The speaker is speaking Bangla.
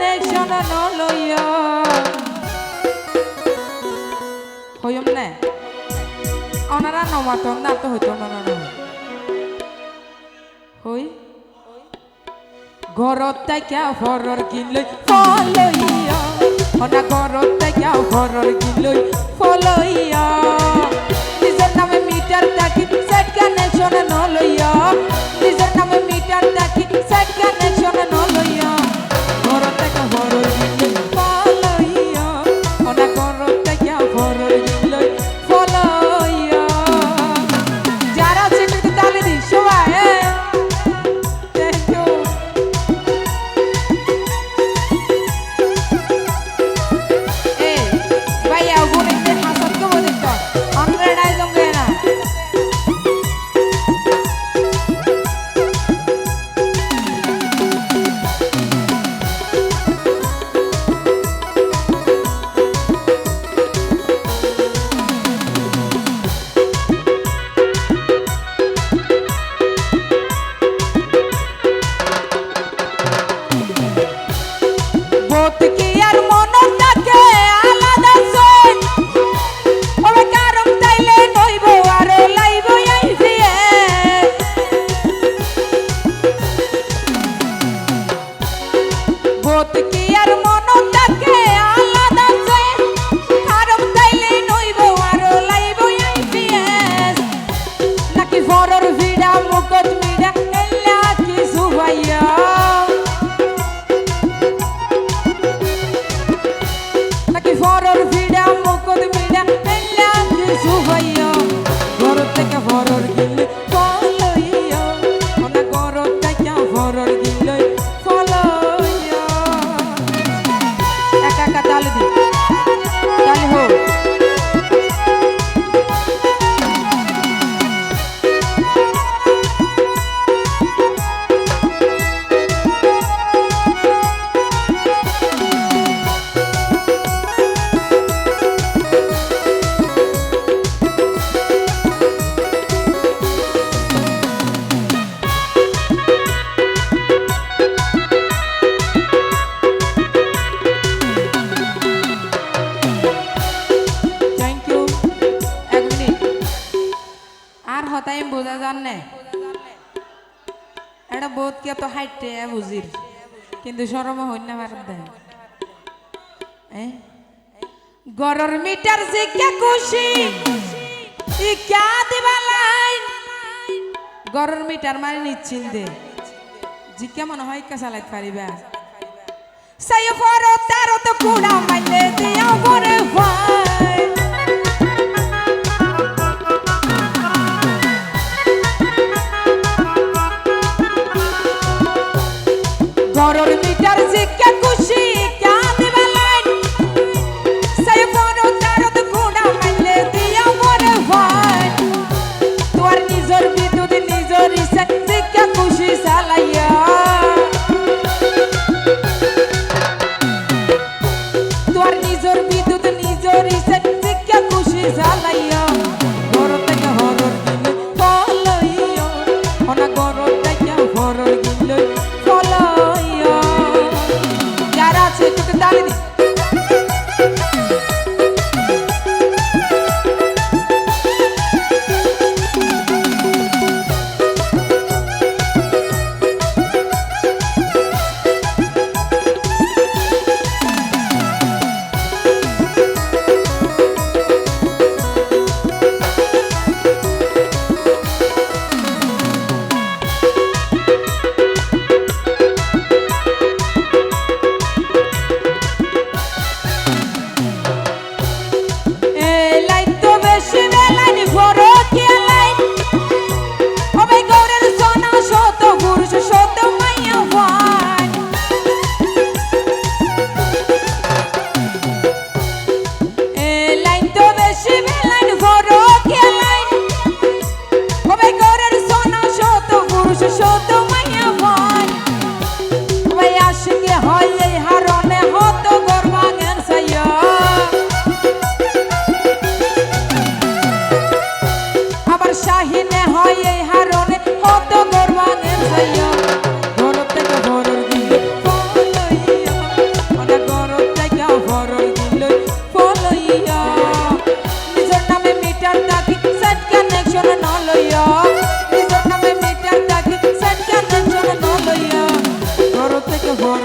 প্রাণে শরণ লইয় হইম নে অনারা নমাতন না তো হইতো, না না হই? ঘরত তাইকা ফরর কিনলই ফলইয়া। অনা ঘরত তাইকা ফরর কিনলই ফলইয়া। কথা বোঝা যান না। এটা বোধ কে তো হাইটে বুঝির কিন্তু সরম হইন না ভারত দেয় গরর মিটার যে কে খুশি, ই কে দিবা লাইন। গরর মিটার মানে নিচ্ছিল দে। জিকে মনে হয় কে চালাইতে পারিবা? সেই ফরো তেরো তো কুড়া মাইলে দিয়া করে ভা Por. হর